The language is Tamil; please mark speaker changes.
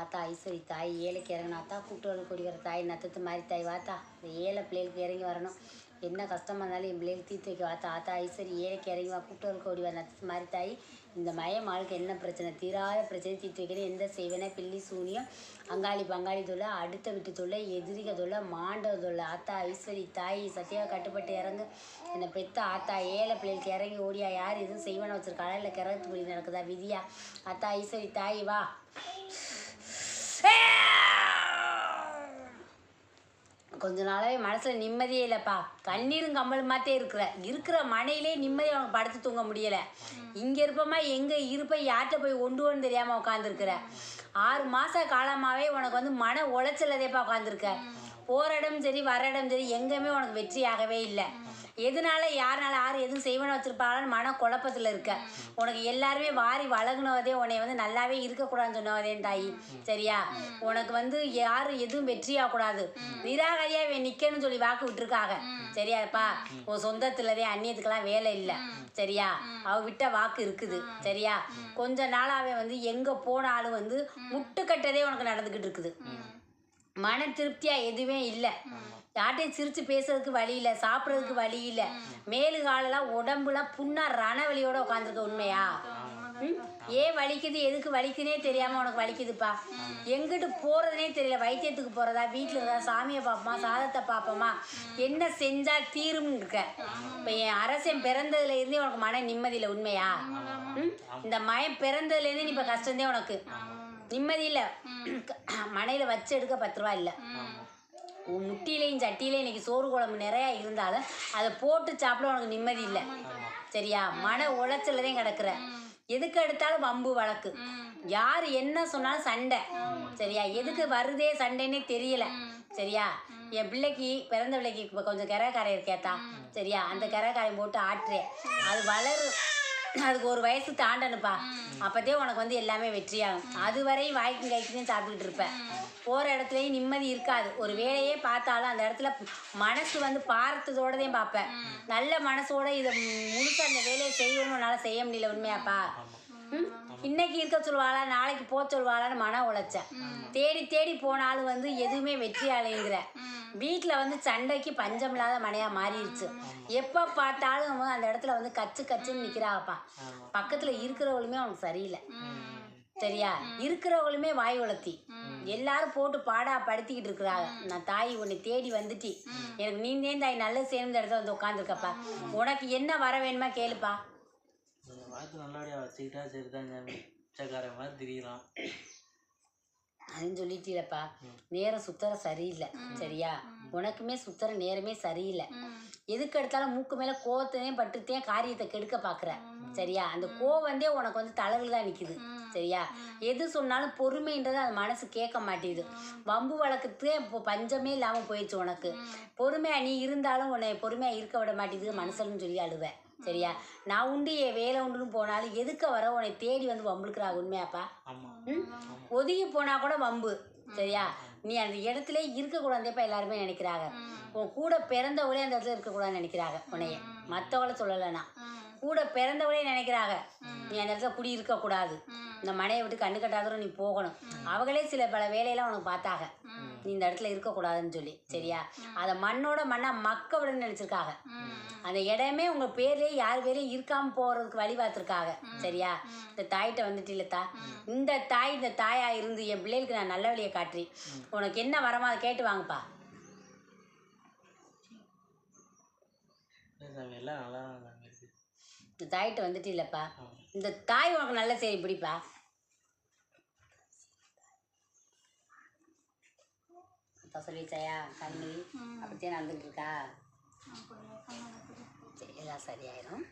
Speaker 1: ஆத்தா ஐஸ்வரி தாய். ஏழைக்கு இறங்கினாத்தா கூட்டுறவு கொடி வர தாய் நத்தத்து மாதிரி தாய். வாத்தா இந்த ஏழை பிள்ளைகளுக்கு இறங்கி வரணும். என்ன கஷ்டமா இருந்தாலும் என் பிள்ளைகளுக்கு தீர்த்து வைக்க வாத்தா. ஆத்தா ஐஸ்வரி ஏழைக்கு இறங்கி வா கூட்டுறவு கொடி வர நத்தத்து மாதிரி தாய். இந்த மயம் ஆளுக்கு என்ன பிரச்சனை? தீராத பிரச்சனை தீர்த்து வைக்கிறேன் எந்த செய்வேனே பில்லி சூனியம் அங்காளி பங்காளி தொல்லை அடுத்த விட்டு தொல்லை எதிரிக தொல்லை மாண்டவ தொல்லை. ஆத்தா ஐஸ்வரி தாய் சத்தியாக கட்டுப்பட்டு இறங்கு. என்னை பெத்த ஆத்தா ஏழை பிள்ளைகளுக்கு இறங்கி ஓடியா. யார் எதுவும் செய்வேன்னு வச்சிருக்காளா? இல்லை கிரகத்து புள்ளி நடக்குதா? விதியா? ஆத்தா ஐஸ்வரி தாய் வா. கொஞ்ச நாளாவே மனசில் நிம்மதியே இல்லைப்பா. கண்ணீரும் கம்மலுமாத்தே இருக்கிற. இருக்கிற மனையிலே நிம்மதியாக அவனுக்கு படுத்து தூங்க முடியலை. இங்கே இருப்பமா எங்கே இருப்ப யார்கிட்ட போய் ஒண்டுவோன்னு தெரியாமல் உட்காந்துருக்குற ஆறு மாத காலமாகவே உனக்கு வந்து மன உளைச்சலதேப்பா உட்காந்துருக்க போற இடம் சரி வர இடம் சரி எங்கேயுமே உனக்கு வெற்றியாகவே இல்லை. எதனால யாருனால யார் எதுவும் செய்வன வச்சிருப்பாங்கன்னு மன குழப்பத்தில் இருக்க. உனக்கு எல்லாருமே வாரி வழங்கினதே உன்னை வந்து நல்லாவே இருக்கக்கூடாதுன்னு சொன்னவதேன் தாயி. சரியா? உனக்கு வந்து யாரும் எதுவும் வெற்றியாகக்கூடாது நிராகரியாக இவன் நிற்கணும்னு சொல்லி வாக்கு விட்டுருக்காங்க. சரியாப்பா? உன் சொந்தத்துலதே அந்நியத்துக்கெல்லாம் வேலை இல்லை. சரியா? அவ விட்ட வாக்கு இருக்குது. சரியா? கொஞ்ச நாளாகவே வந்து எங்கே போனாலும் வந்து முட்டுக்கட்டதே உனக்கு நடந்துக்கிட்டு இருக்குது. மன திருப்தியா எதுவுமே இல்லை. யார்ட்டையும் சிரிச்சு பேசுறதுக்கு வழி இல்லை சாப்பிட்றதுக்கு வழி இல்லை. மேலு காலெல்லாம் உடம்புலாம் புண்ணா ரணவலியோட உட்காந்துருக்க உண்மையா? ஏன் வலிக்குது எதுக்கு வலிக்குதுனே தெரியாம உனக்கு வலிக்குதுப்பா? எங்கிட்டு போறதுனே தெரியல. வைத்தியத்துக்கு போறதா வீட்டில் இருந்தா சாமியை பார்ப்போமா சாதத்தை பார்ப்போமா என்ன செஞ்சா தீரும்னு இருக்க. இப்போ என் அரசன் பிறந்ததுல இருந்தே உனக்கு மன நிம்மதி இல்லை உண்மையா ம்? இந்த மயம் பிறந்ததுல இருந்து நீ இப்போ கஷ்டந்தே உனக்கு. நிம்மதி இல்லை மனையில் வச்சு எடுக்க பத்து ரூபா இல்லை. முட்டிலையும் சட்டியிலையும் இன்னைக்கு சோறு குழம்பு நிறையா இருந்தாலும் அதை போட்டு சாப்பிட உனக்கு நிம்மதி இல்லை. சரியா? மன உளைச்சல்தான் கிடக்குற. எதுக்கு எடுத்தாலும் வம்பு வழக்கு. யார் என்ன சொன்னாலும் சண்டை. சரியா? எதுக்கு வருதே சண்டைன்னே தெரியல. சரியா? என் பிள்ளைக்கு பிறந்த பிள்ளைக்கு இப்போ கொஞ்சம் கரக்காரை இருக்கேத்தா சரியா? அந்த கரக்காரையும் போட்டு ஆட்டுறேன். அது வளரும். அதுக்கு ஒரு வயசு தாண்டனுப்பா அப்போதே உனக்கு வந்து எல்லாமே வெற்றியாகும். அது வரையும் வாய்க்கும் கைக்கும் சாப்பிட்டுட்டு இருப்பேன் போகிற இடத்துலையும் நிம்மதி இருக்காது. ஒரு வேலையே பார்த்தாலும் அந்த இடத்துல மனசு வந்து பாரத்ததோடதையும் பார்ப்பேன் நல்ல மனசோட இதை முழுக்க அந்த வேலையை செய்யணும்னு என்னால் செய்ய முடியல உண்மையாப்பா? இன்னைக்கு இருக்க சொல்வாளா நாளைக்கு போக சொல்வாளான்னு மன உளைச்சேன். தேடி தேடி போனாலும் வந்து எதுவுமே வெற்றி அலைங்கிற வீட்டில் வந்து சண்டைக்கு பஞ்சம் இல்லாத மனையாக மாறிடுச்சு. எப்போ பார்த்தாலும் அந்த இடத்துல வந்து கச்சு கச்சுன்னு நிற்கிறாப்பா பக்கத்தில் இருக்கிறவளுமே அவனுக்கு சரியில்லை. சரியா? இருக்கிறவங்களுமே வாய் உளத்தி எல்லாரும் போட்டு பாடா படுத்திக்கிட்டு இருக்கிறாங்க. நான் தாய் உன்னை தேடி வந்துட்டி. எனக்கு நீந்தே தாய் நல்ல சேர்ந்த இடத்துல வந்து உட்காந்துருக்கப்பா உனக்கு என்ன வர வேணுமா கேளுப்பா.
Speaker 2: வாரத்து நல்லபடியாக வச்சுக்கிட்டா சரிதான் சாமி பிச்சைக்காரன் மாதிரி திரியலாம்
Speaker 1: அதுன்னு சொல்லிட்டீலப்பா. நேரம் சுத்தர சரியில்லை. சரியா? உனக்குமே சுத்தர நேரமே சரியில்லை. எதுக்கு எடுத்தாலும் மூக்கு மேலே கோவத்தையும் பட்டுத்தையும் காரியத்தை கெடுக்க பார்க்குற சரியா? அந்த கோவந்தே உனக்கு வந்து தலைவில் தான் நிற்குது சரியா? எது சொன்னாலும் பொறுமைன்றது அது மனசு கேட்க மாட்டேங்குது வம்பு வழக்கத்துக்கே இப்போ பஞ்சமே இல்லாமல் போயிடுச்சு உனக்கு. பொறுமையா நீ இருந்தாலும் உன்னை பொறுமையாக இருக்க விட மாட்டேங்குது மனசுன்னு சொல்லி அழுவேன் சரியா? நான் உண்டு என் வேலை உண்டுன்னு போனாலும் எதுக்க வர உன்னை தேடி வந்து வம்புழுக்கிறாங்க உண்மையாப்பா? ம்? ஒதுங்கி போனா கூட வம்பு சரியா? நீ அந்த இடத்துல இருக்கக்கூடாதுப்பா எல்லாருமே நினைக்கிறாங்க. உன் கூட பிறந்தவளே அந்த இடத்துல இருக்கக்கூடாதுன்னு நினைக்கிறாங்க உன்னைய. மற்றவளை சொல்லலைனா கூட பிறந்தவளே நினைக்கிறாங்க. நீ அந்த இடத்துல குடி இருக்கக்கூடாது. இந்த மனையை விட்டு கண்ணு கட்டாதரும் நீ போகணும். அவங்களே சில பல வேலையெல்லாம் உனக்கு பார்த்தாங்க. நீ இந்த இடத்துல இருக்கக்கூடாதுன்னு சொல்லி சரியா? அதை மண்ணோட மண்ணா மக்க விடன்னு நினச்சிருக்காங்க அந்த இடமே உங்க பேர்லயே யார் பேர்லயும் இருக்காம போறதுக்கு வழி பார்த்துருக்காங்க சரியா? இந்த தாய்கிட்ட வந்துட்டு இல்லத்தா இந்த தாய் இந்த தாயா இருந்து என் பிள்ளைகளுக்கு நான் நல்ல வழியை காட்டுறி உனக்கு என்ன வரமா அதை கேட்டு வாங்கப்பா. இந்த தாய்கிட்ட வந்துட்டு இல்லப்பா இந்த தாய் உனக்கு நல்ல செய்தி பிடிப்பா? அப்பா சொல்லிச்சாயா கண்ணி அப்படித்தான் நடந்துட்டு இருக்கா எல்லாம் சரியாயிரும்